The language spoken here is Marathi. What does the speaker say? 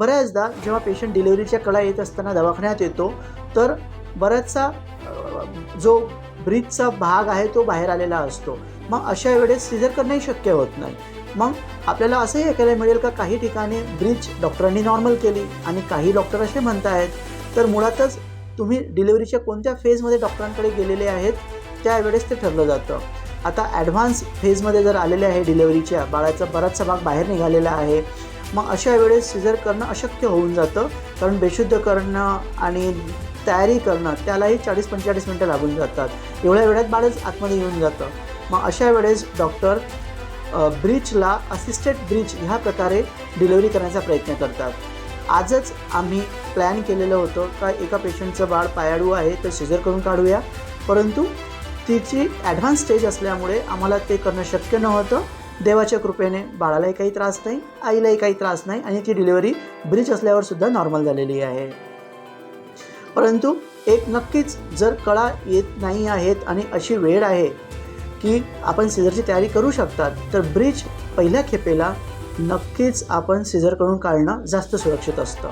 बऱ्याचदा जेव्हा पेशंट डिलिव्हरीच्या कळा येत असताना दवाखान्यात येतो तर बऱ्याचसा जो ब्रीजचा भाग आहे तो बाहेर आलेला असतो. मग अशा वेळेस सिझर करणंही शक्य होत नाही. मग आपल्याला असंही ऐकायला मिळेल का काही ठिकाणी ब्रीज डॉक्टरांनी नॉर्मल केली आणि काही डॉक्टर असे म्हणत आहेत तर मुळातच तुम्ही डिलिव्हरीच्या कोणत्या फेजमध्ये डॉक्टरांकडे गेलेले आहेत त्यावेळेस ते ठरलं जातं. आता ॲडव्हान्स फेजमध्ये जर आलेले आहे डिलेवरीच्या बाळाचा बराचसा भाग बाहेर निघालेला आहे मग अशा वेळेस सिझर करणं अशक्य होऊन जातं. कारण बेशुद्ध करणं आणि तयारी करणं त्यालाही चाळीस पंचेचाळीस मिनटं लागून जातात. एवढ्या वेळात बाळच आतमध्ये येऊन जातं. मग अशा वेळेस डॉक्टर ब्रिजला असिस्टेड ब्रिज ह्या प्रकारे डिलिव्हरी करण्याचा प्रयत्न करतात. आजच आम्ही प्लॅन केलेलं होतं का एका पेशंटचं बाळ पायाडू आहे तर सिझर करून काढूया. परंतु तिची ॲडव्हान्स स्टेज असल्यामुळे आम्हाला ते करणं शक्य नव्हतं. देवाच्या कृपेने बाळालाही काही त्रास नाही आईलाही काही त्रास नाही आणि ती डिलिव्हरी ब्रिज असल्यावर सुद्धा नॉर्मल झालेली आहे. परंतु एक नक्कीच जर कळा येत नाही आहेत आणि अशी वेळ आहे की आपण सिझरची तयारी करू शकतात तर ब्रिज पहिल्या खेपेला नक्कीच आपण सिझर करून काढणं जास्त सुरक्षित असतं.